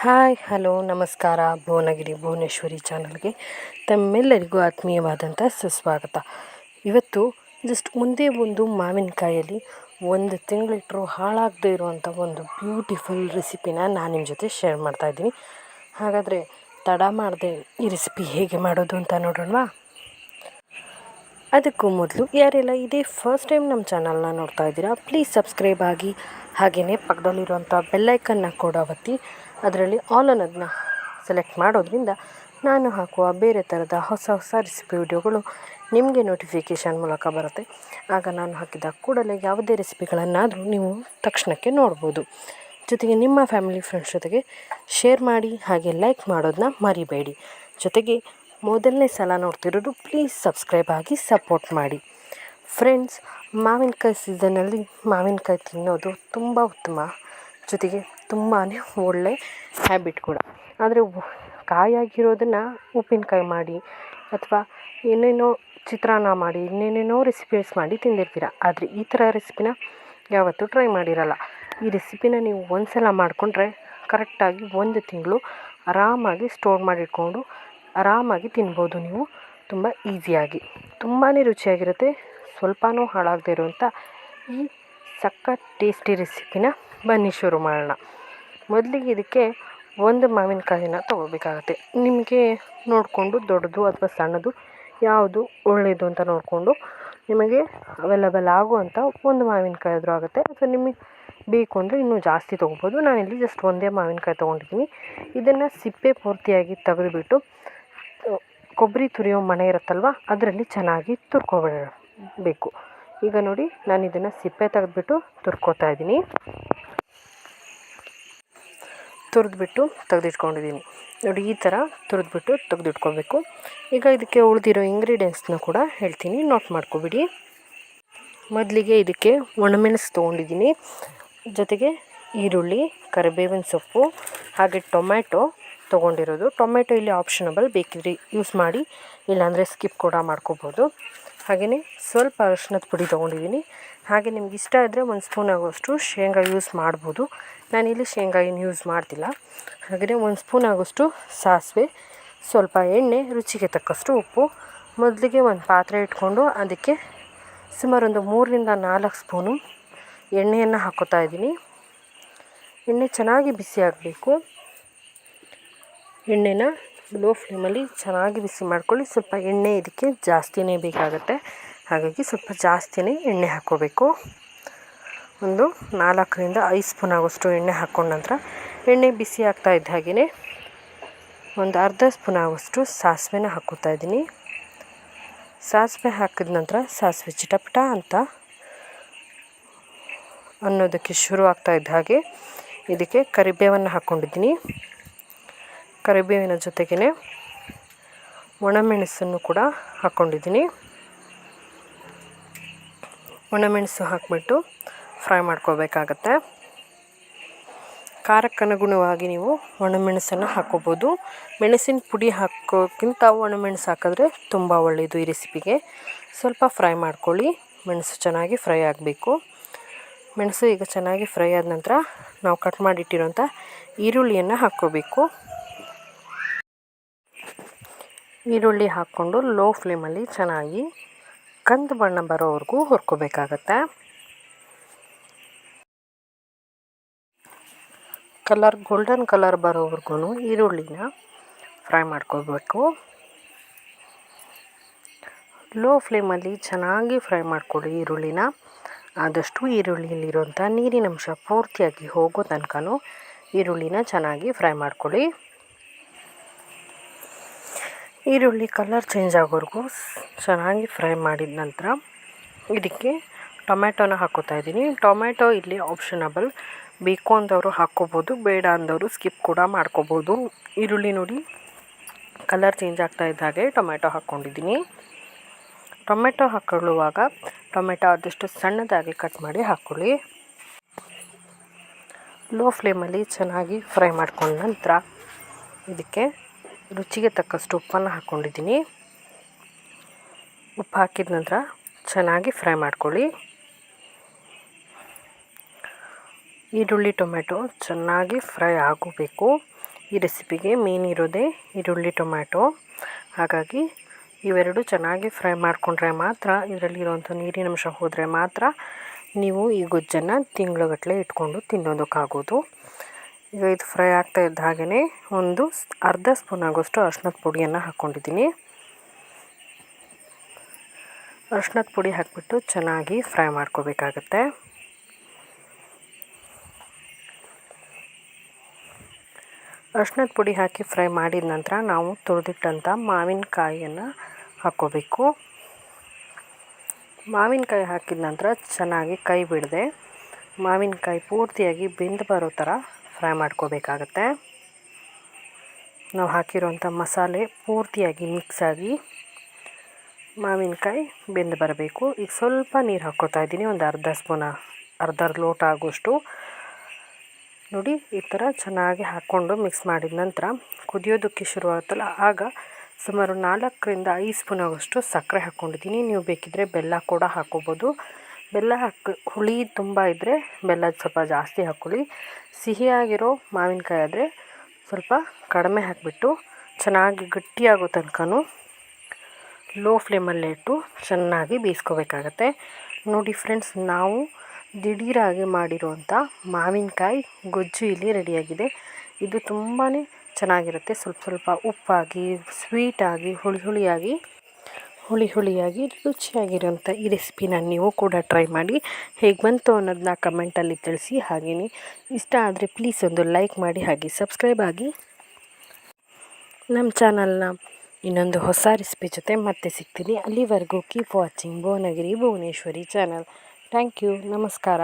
Hi, hello, ನಮಸ್ಕಾರ. ಭುವನಗಿರಿ, ಭುವನೇಶ್ವರಿ ಚಾನಲ್ಗೆ ತಮ್ಮೆಲ್ಲರಿಗೂ ಆತ್ಮೀಯವಾದಂಥ ಸುಸ್ವಾಗತ. ಇವತ್ತು ಜಸ್ಟ್ ಮುಂದೆ ಒಂದು ಮಾವಿನಕಾಯಲ್ಲಿ ಒಂದು ತಿಂಗಳಿಟ್ಟರು ಹಾಳಾಗದೇ ಇರುವಂಥ ಒಂದು ಬ್ಯೂಟಿಫುಲ್ ರೆಸಿಪಿನ ನಾನು ನಿಮ್ಮ ಜೊತೆ ಶೇರ್ ಮಾಡ್ತಾ ಇದ್ದೀನಿ. ಹಾಗಾದರೆ ತಡ ಮಾಡದೆ ಈ ರೆಸಿಪಿ ಹೇಗೆ ಮಾಡೋದು ಅಂತ ನೋಡೋಣವಾ? ಅದಕ್ಕೂ ಮೊದಲು ಯಾರೆಲ್ಲ ಇದೇ ಫಸ್ಟ್ ಟೈಮ್ ನಮ್ಮ ಚಾನಲ್ನ ನೋಡ್ತಾ ಇದ್ದೀರಾ ಪ್ಲೀಸ್ ಸಬ್ಸ್ಕ್ರೈಬ್ ಆಗಿ ಹಾಗೆಯೇ ಪಕ್ಕದಲ್ಲಿರುವಂಥ ಬೆಲ್ಲೈಕನ್ನ ಕೂಡ ಒತ್ತಿ, ಅದರಲ್ಲಿ ಆಲ್ ಅನ್ನೋದನ್ನ ಸೆಲೆಕ್ಟ್ ಮಾಡೋದ್ರಿಂದ ನಾನು ಹಾಕುವ ಬೇರೆ ಥರದ ಹೊಸ ಹೊಸ ರೆಸಿಪಿ ವಿಡಿಯೋಗಳು ನಿಮಗೆ ನೋಟಿಫಿಕೇಷನ್ ಮೂಲಕ ಬರುತ್ತೆ. ಆಗ ನಾನು ಹಾಕಿದ ಕೂಡಲೇ ಯಾವುದೇ ರೆಸಿಪಿಗಳನ್ನಾದರೂ ನೀವು ತಕ್ಷಣಕ್ಕೆ ನೋಡ್ಬೋದು. ಜೊತೆಗೆ ನಿಮ್ಮ ಫ್ಯಾಮಿಲಿ ಫ್ರೆಂಡ್ಸ್ ಜೊತೆಗೆ ಶೇರ್ ಮಾಡಿ, ಹಾಗೆ ಲೈಕ್ ಮಾಡೋದನ್ನ ಮರಿಬೇಡಿ. ಜೊತೆಗೆ ಮೊದಲನೇ ಸಲ ನೋಡ್ತಿರೋರು ಪ್ಲೀಸ್ ಸಬ್ಸ್ಕ್ರೈಬ್ ಆಗಿ ಸಪೋರ್ಟ್ ಮಾಡಿ. ಫ್ರೆಂಡ್ಸ್ ಮಾವಿನಕಾಯಿ ಸೀಸನಲ್ಲಿ ಮಾವಿನಕಾಯಿ ತಿನ್ನೋದು ತುಂಬ ಉತ್ತಮ. ಜೊತೆಗೆ ತುಂಬಾ ಒಳ್ಳೆ ಹ್ಯಾಬಿಟ್ ಕೂಡ. ಆದರೆ ಕಾಯಾಗಿರೋದನ್ನು ಉಪ್ಪಿನಕಾಯಿ ಮಾಡಿ ಅಥವಾ ಏನೇನೋ ಚಿತ್ರಾನ್ನ ಮಾಡಿ ಇನ್ನೇನೇನೋ ರೆಸಿಪೀಸ್ ಮಾಡಿ ತಿಂದಿರ್ತೀರ. ಆದರೆ ಈ ಥರ ರೆಸಿಪಿನ ಯಾವತ್ತೂ ಟ್ರೈ ಮಾಡಿರಲ್ಲ. ಈ ರೆಸಿಪಿನ ನೀವು ಒಂದು ಸಲ ಮಾಡಿಕೊಂಡ್ರೆ ಕರೆಕ್ಟಾಗಿ ಒಂದು ತಿಂಗಳು ಆರಾಮಾಗಿ ಸ್ಟೋರ್ ಮಾಡಿಟ್ಕೊಂಡು ಆರಾಮಾಗಿ ತಿನ್ಬೋದು ನೀವು. ತುಂಬ ಈಸಿಯಾಗಿ. ತುಂಬಾ ರುಚಿಯಾಗಿರುತ್ತೆ, ಸ್ವಲ್ಪನೂ ಹಾಳಾಗದೇ ಇರುವಂಥ ಈ ಸಖತ್ ಟೇಸ್ಟಿ ರೆಸಿಪಿನ ಬನ್ನಿ ಶುರು ಮಾಡೋಣ. ಮೊದಲಿಗೆ ಇದಕ್ಕೆ ಒಂದು ಮಾವಿನಕಾಯಿನ ತೊಗೋಬೇಕಾಗತ್ತೆ. ನಿಮಗೆ ನೋಡಿಕೊಂಡು ದೊಡ್ಡದು ಅಥವಾ ಸಣ್ಣದು ಯಾವುದು ಒಳ್ಳೆಯದು ಅಂತ ನೋಡಿಕೊಂಡು ನಿಮಗೆ ಅವೈಲಬಲ್ ಆಗುವಂಥ ಒಂದು ಮಾವಿನಕಾಯಿ ಆದರೂ ಆಗುತ್ತೆ. ಅಥವಾ ನಿಮಗೆ ಬೇಕು ಅಂದರೆ ಇನ್ನೂ ಜಾಸ್ತಿ ತೊಗೋಬೋದು. ನಾನಿಲ್ಲಿ ಜಸ್ಟ್ ಒಂದೇ ಮಾವಿನಕಾಯಿ ತೊಗೊಂಡಿದ್ದೀನಿ. ಇದನ್ನು ಸಿಪ್ಪೆ ಪೂರ್ತಿಯಾಗಿ ತೆಗೆದುಬಿಟ್ಟು ಕೊಬ್ಬರಿ ತುರಿಯೋ ಮಣೆ ಇರುತ್ತಲ್ವ, ಅದರಲ್ಲಿ ಚೆನ್ನಾಗಿ ತುರ್ಕೊಬೇಕು ಈಗ ನೋಡಿ, ನಾನು ಇದನ್ನು ಸಿಪ್ಪೆ ತೆಗೆದ್ಬಿಟ್ಟು ತುರ್ಕೋತಾ ಇದ್ದೀನಿ. ತುರಿದ್ಬಿಟ್ಟು ತೆಗೆದಿಟ್ಕೊಂಡಿದ್ದೀನಿ. ನೋಡಿ, ಈ ಥರ ತುರಿದ್ಬಿಟ್ಟು ತೆಗೆದಿಟ್ಕೋಬೇಕು. ಈಗ ಇದಕ್ಕೆ ಉಳಿದಿರೋ ಇಂಗ್ರೀಡಿಯೆಂಟ್ಸ್ನ ಕೂಡ ಹೇಳ್ತೀನಿ ನೋಟ್ ಮಾಡ್ಕೊಬಿಡಿ. ಮೊದಲಿಗೆ ಇದಕ್ಕೆ ಒಣಮೆಣಸು ತೊಗೊಂಡಿದ್ದೀನಿ. ಜೊತೆಗೆ ಈರುಳ್ಳಿ, ಕರಿಬೇವಿನ ಸೊಪ್ಪು, ಹಾಗೆ ಟೊಮ್ಯಾಟೊ ತೊಗೊಂಡಿರೋದು. ಟೊಮೆಟೊ ಇಲ್ಲಿ ಆಪ್ಷನಬಲ್ ಬೇಕಿದ್ರೆ ಯೂಸ್ ಮಾಡಿ, ಇಲ್ಲಾಂದರೆ ಸ್ಕಿಪ್ ಕೂಡ ಮಾಡ್ಕೋಬೋದು. ಹಾಗೆಯೇ ಸ್ವಲ್ಪ ಅರಶಿನದ ಪುಡಿ ತೊಗೊಂಡಿದ್ದೀನಿ. ಹಾಗೆ ನಿಮ್ಗೆ ಇಷ್ಟ ಆದರೆ ಒಂದು ಸ್ಪೂನ್ ಆಗೋಷ್ಟು ಶೇಂಗಾ ಯೂಸ್ ಮಾಡ್ಬೋದು. ನಾನಿಲ್ಲಿ ಶೇಂಗಾ ಏನು ಯೂಸ್ ಮಾಡ್ತಿಲ್ಲ. ಹಾಗೆಯೇ ಒಂದು ಸ್ಪೂನ್ ಆಗೋಷ್ಟು ಸಾಸಿವೆ, ಸ್ವಲ್ಪ ಎಣ್ಣೆ, ರುಚಿಗೆ ತಕ್ಕಷ್ಟು ಉಪ್ಪು. ಮೊದಲಿಗೆ ಒಂದು ಪಾತ್ರೆ ಇಟ್ಕೊಂಡು ಅದಕ್ಕೆ ಸುಮಾರು ಒಂದು ಮೂರರಿಂದ ನಾಲ್ಕು ಸ್ಪೂನು ಎಣ್ಣೆಯನ್ನು ಹಾಕೋತಾ ಇದ್ದೀನಿ. ಎಣ್ಣೆ ಚೆನ್ನಾಗಿ ಬಿಸಿ ಆಗಬೇಕು. ಎಣ್ಣೆನ ಲೋ ಫ್ಲೇಮಲ್ಲಿ ಚೆನ್ನಾಗಿ ಬಿಸಿ ಮಾಡ್ಕೊಳ್ಳಿ. ಸ್ವಲ್ಪ ಎಣ್ಣೆ ಇದಕ್ಕೆ ಜಾಸ್ತಿನೇ ಬೇಕಾಗುತ್ತೆ. ಹಾಗಾಗಿ ಸ್ವಲ್ಪ ಜಾಸ್ತಿನೇ ಎಣ್ಣೆ ಹಾಕ್ಕೋಬೇಕು. ಒಂದು ನಾಲ್ಕರಿಂದ ಐದು ಸ್ಪೂನ್ ಆಗೋಷ್ಟು ಎಣ್ಣೆ ಹಾಕ್ಕೊಂಡ ನಂತರ ಎಣ್ಣೆ ಬಿಸಿ ಆಗ್ತಾ ಇದ್ದ ಹಾಗೆಯೇ ಒಂದು ಅರ್ಧ ಸ್ಪೂನ್ ಆಗೋಷ್ಟು ಸಾಸಿವೆನ ಹಾಕ್ಕೋತಾ ಇದ್ದೀನಿ. ಸಾಸಿವೆ ಹಾಕಿದ ನಂತರ ಸಾಸಿವೆ ಚಿಟಪಟ ಅಂತ ಅನ್ನೋದಕ್ಕೆ ಶುರು ಆಗ್ತಾ ಇದ್ದ ಹಾಗೆ ಇದಕ್ಕೆ ಕರಿಬೇವನ್ನು ಹಾಕ್ಕೊಂಡಿದ್ದೀನಿ. ಕರಿಬೇವಿನ ಜೊತೆಗೇ ಒಣಮೆಣಸನ್ನು ಕೂಡ ಹಾಕ್ಕೊಂಡಿದ್ದೀನಿ. ಒಣಮೆಣಸು ಹಾಕಿಬಿಟ್ಟು ಫ್ರೈ ಮಾಡ್ಕೋಬೇಕಾಗತ್ತೆ. ಖಾರಕ್ಕನುಗುಣವಾಗಿ ನೀವು ಒಣಮೆಣಸನ್ನು ಹಾಕ್ಕೋಬೋದು ಮೆಣಸಿನ ಪುಡಿ ಹಾಕೋಕ್ಕಿಂತ ಒಣಮೆಣಸು ಹಾಕಿದ್ರೆ ತುಂಬ ಒಳ್ಳೆಯದು ಈ ರೆಸಿಪಿಗೆ. ಸ್ವಲ್ಪ ಫ್ರೈ ಮಾಡ್ಕೊಳ್ಳಿ. ಮೆಣಸು ಚೆನ್ನಾಗಿ ಫ್ರೈ ಆಗಬೇಕು. ಮೆಣಸು ಈಗ ಚೆನ್ನಾಗಿ ಫ್ರೈ ಆದ ನಂತರ ನಾವು ಕಟ್ ಮಾಡಿಟ್ಟಿರೋಂಥ ಈರುಳ್ಳಿಯನ್ನು ಹಾಕ್ಕೋಬೇಕು. ಈರುಳ್ಳಿ ಹಾಕ್ಕೊಂಡು ಲೋ ಫ್ಲೇಮಲ್ಲಿ ಚೆನ್ನಾಗಿ ಕಂದು ಬಣ್ಣ ಬರೋವರೆಗೂ ಹುರ್ಕೋಬೇಕಾಗತ್ತೆ. ಕಲರ್ ಗೋಲ್ಡನ್ ಕಲರ್ ಬರೋವರೆಗೂ ಈರುಳ್ಳಿನ ಫ್ರೈ ಮಾಡ್ಕೋಬೇಕು ಲೋ ಫ್ಲೇಮಲ್ಲಿ ಚೆನ್ನಾಗಿ ಫ್ರೈ ಮಾಡ್ಕೊಳ್ಳಿ ಈರುಳ್ಳಿನ. ಆದಷ್ಟು ಈರುಳ್ಳಿಯಲ್ಲಿರುವಂಥ ನೀರಿನಂಶ ಪೂರ್ತಿಯಾಗಿ ಹೋಗೋ ತನಕನೂ ಈರುಳ್ಳಿನ ಚೆನ್ನಾಗಿ ಫ್ರೈ ಮಾಡ್ಕೊಳ್ಳಿ. ಈರುಳ್ಳಿ ಕಲರ್ ಚೇಂಜ್ ಆಗೋವರೆಗೂ ಚೆನ್ನಾಗಿ ಫ್ರೈ ಮಾಡಿದ ನಂತರ ಇದಕ್ಕೆ ಟೊಮ್ಯಾಟೋನ ಹಾಕೋತಾ ಇದ್ದೀನಿ. ಟೊಮ್ಯಾಟೊ ಇಲ್ಲಿ ಆಪ್ಷನಬಲ್ ಬೇಕು ಅಂದವರು ಹಾಕ್ಕೋಬೋದು ಬೇಡ ಅಂದವರು ಸ್ಕಿಪ್ ಕೂಡ ಮಾಡ್ಕೋಬೋದು. ಈರುಳ್ಳಿ ನೋಡಿ ಕಲರ್ ಚೇಂಜ್ ಆಗ್ತಾ ಇದ್ದ ಹಾಗೆ ಟೊಮ್ಯಾಟೊ ಹಾಕ್ಕೊಂಡಿದ್ದೀನಿ ಟೊಮೆಟೊ ಹಾಕೊಳ್ಳುವಾಗ ಟೊಮೆಟೊ ಆದಷ್ಟು ಸಣ್ಣದಾಗಿ ಕಟ್ ಮಾಡಿ ಹಾಕ್ಕೊಳ್ಳಿ ಲೋ ಫ್ಲೇಮಲ್ಲಿ ಚೆನ್ನಾಗಿ ಫ್ರೈ ಮಾಡ್ಕೊಂಡ ನಂತರ ಇದಕ್ಕೆ ರುಚಿಗೆ ತಕ್ಕಷ್ಟು ಉಪ್ಪನ್ನು ಹಾಕ್ಕೊಂಡಿದ್ದೀನಿ. ಉಪ್ಪು ಹಾಕಿದ ನಂತರ ಚೆನ್ನಾಗಿ ಫ್ರೈ ಮಾಡ್ಕೊಳ್ಳಿ. ಈರುಳ್ಳಿ ಟೊಮೆಟೊ ಚೆನ್ನಾಗಿ ಫ್ರೈ ಆಗಬೇಕು. ಈ ರೆಸಿಪಿಗೆ ಮೇನ್ ಇರೋದೇ ಈರುಳ್ಳಿ, ಟೊಮ್ಯಾಟೊ. ಹಾಗಾಗಿ ಇವೆರಡು ಚೆನ್ನಾಗಿ ಫ್ರೈ ಮಾಡಿಕೊಂಡ್ರೆ ಮಾತ್ರ ಇದರಲ್ಲಿರುವಂಥ ನೀರಿನಂಶ ಹೋದರೆ ಮಾತ್ರ ನೀವು ಈ ಗೊಜ್ಜನ್ನು ತಿಂಗಳುಗಟ್ಟಲೆ ಇಟ್ಕೊಂಡು ತಿನ್ನೋದಕ್ಕಾಗೋದು. ಈಗ ಇದು ಫ್ರೈ ಆಗ್ತಾ ಇದ್ದ ಹಾಗೆಯೇ ಒಂದು ಅರ್ಧ ಸ್ಪೂನ್ ಆಗೋಷ್ಟು ಅರ್ಶಿನದ ಪುಡಿಯನ್ನು ಹಾಕ್ಕೊಂಡಿದ್ದೀನಿ. ಅರ್ಶಿನದ ಪುಡಿ ಹಾಕಿಬಿಟ್ಟು ಚೆನ್ನಾಗಿ ಫ್ರೈ ಮಾಡ್ಕೋಬೇಕಾಗತ್ತೆ. ಅರ್ಶಿನದ ಪುಡಿ ಹಾಕಿ ಫ್ರೈ ಮಾಡಿದ ನಂತರ ನಾವು ತುರಿದಿಟ್ಟಂಥ ಮಾವಿನಕಾಯಿಯನ್ನು ಹಾಕ್ಕೋಬೇಕು. ಮಾವಿನಕಾಯಿ ಹಾಕಿದ ನಂತರ ಚೆನ್ನಾಗಿ ಕೈ ಬಿಡದೆ ಮಾವಿನಕಾಯಿ ಪೂರ್ತಿಯಾಗಿ ಬೆಂದು ಬರೋ ಥರ ಫ್ರೈ ಮಾಡ್ಕೋಬೇಕಾಗತ್ತೆ. ನಾವು ಹಾಕಿರೋಂಥ ಮಸಾಲೆ ಪೂರ್ತಿಯಾಗಿ ಮಿಕ್ಸ್ ಆಗಿ ಮಾವಿನಕಾಯಿ ಬೆಂದು ಬರಬೇಕು. ಈಗ ಸ್ವಲ್ಪ ನೀರು ಹಾಕ್ಕೋತಾ ಇದ್ದೀನಿ, ಒಂದು ಅರ್ಧ ಸ್ಪೂನ, ಅರ್ಧ ಲೋಟ ಆಗೋಷ್ಟು. ನೋಡಿ, ಈ ಥರ ಚೆನ್ನಾಗಿ ಹಾಕ್ಕೊಂಡು ಮಿಕ್ಸ್ ಮಾಡಿದ ನಂತರ ಕುದಿಯೋದಕ್ಕೆ ಶುರುವಾಗುತ್ತಲ್ಲ, ಆಗ ಸುಮಾರು ನಾಲ್ಕರಿಂದ ಐದು ಸ್ಪೂನ್ ಆಗೋಷ್ಟು ಸಕ್ಕರೆ ಹಾಕ್ಕೊಂಡಿದ್ದೀನಿ. ನೀವು ಬೇಕಿದ್ದರೆ ಬೆಲ್ಲ ಕೂಡ ಹಾಕ್ಕೋಬೋದು. ಬೆಲ್ಲ ಹಾಕಿ, ಹುಳಿ ತುಂಬ ಇದ್ದರೆ ಬೆಲ್ಲ ಸ್ವಲ್ಪ ಜಾಸ್ತಿ ಹಾಕ್ಕೊಳ್ಳಿ ಸಿಹಿಯಾಗಿರೋ ಮಾವಿನಕಾಯಿ ಆದರೆ ಸ್ವಲ್ಪ ಕಡಿಮೆ ಹಾಕಿಬಿಟ್ಟು ಚೆನ್ನಾಗಿ ಗಟ್ಟಿಯಾಗೋ ತನಕನೂ ಲೋ ಫ್ಲೇಮಲ್ಲೇ ಇಟ್ಟು ಚೆನ್ನಾಗಿ ಬೇಯಿಸ್ಕೋಬೇಕಾಗತ್ತೆ. ನೋಡಿ ಫ್ರೆಂಡ್ಸ್, ನಾವು ದಿಢೀರಾಗಿ ಮಾಡಿರುವಂಥ ಮಾವಿನಕಾಯಿ ಗೊಜ್ಜು ಇಲ್ಲಿ ರೆಡಿಯಾಗಿದೆ. ಇದು ತುಂಬಾ ಚೆನ್ನಾಗಿರುತ್ತೆ. ಸ್ವಲ್ಪ ಸ್ವಲ್ಪ ಉಪ್ಪಾಗಿ, ಸ್ವೀಟಾಗಿ, ಹುಳಿ ಹುಳಿಯಾಗಿ ಹುಳಿ ಹುಳಿಯಾಗಿ ರುಚಿಯಾಗಿರುವಂಥ ಈ ರೆಸಿಪಿನ ನೀವು ಕೂಡ ಟ್ರೈ ಮಾಡಿ. ಹೇಗೆ ಬಂತು ಅನ್ನೋದನ್ನ ಕಮೆಂಟಲ್ಲಿ ತಿಳಿಸಿ. ಹಾಗೆಯೇ ಇಷ್ಟ ಆದರೆ ಪ್ಲೀಸ್ ಒಂದು ಲೈಕ್ ಮಾಡಿ, ಹಾಗೆ ಸಬ್ಸ್ಕ್ರೈಬ್ ಆಗಿ. ನಮ್ಮ ಚಾನಲ್ನ ಇನ್ನೊಂದು ಹೊಸ ರೆಸಿಪಿ ಜೊತೆ ಮತ್ತೆ ಸಿಗ್ತೀನಿ. ಅಲ್ಲಿವರೆಗೂ keep watching Bhuvanagiri Bhuvaneshwari channel thank you ನಮಸ್ಕಾರ.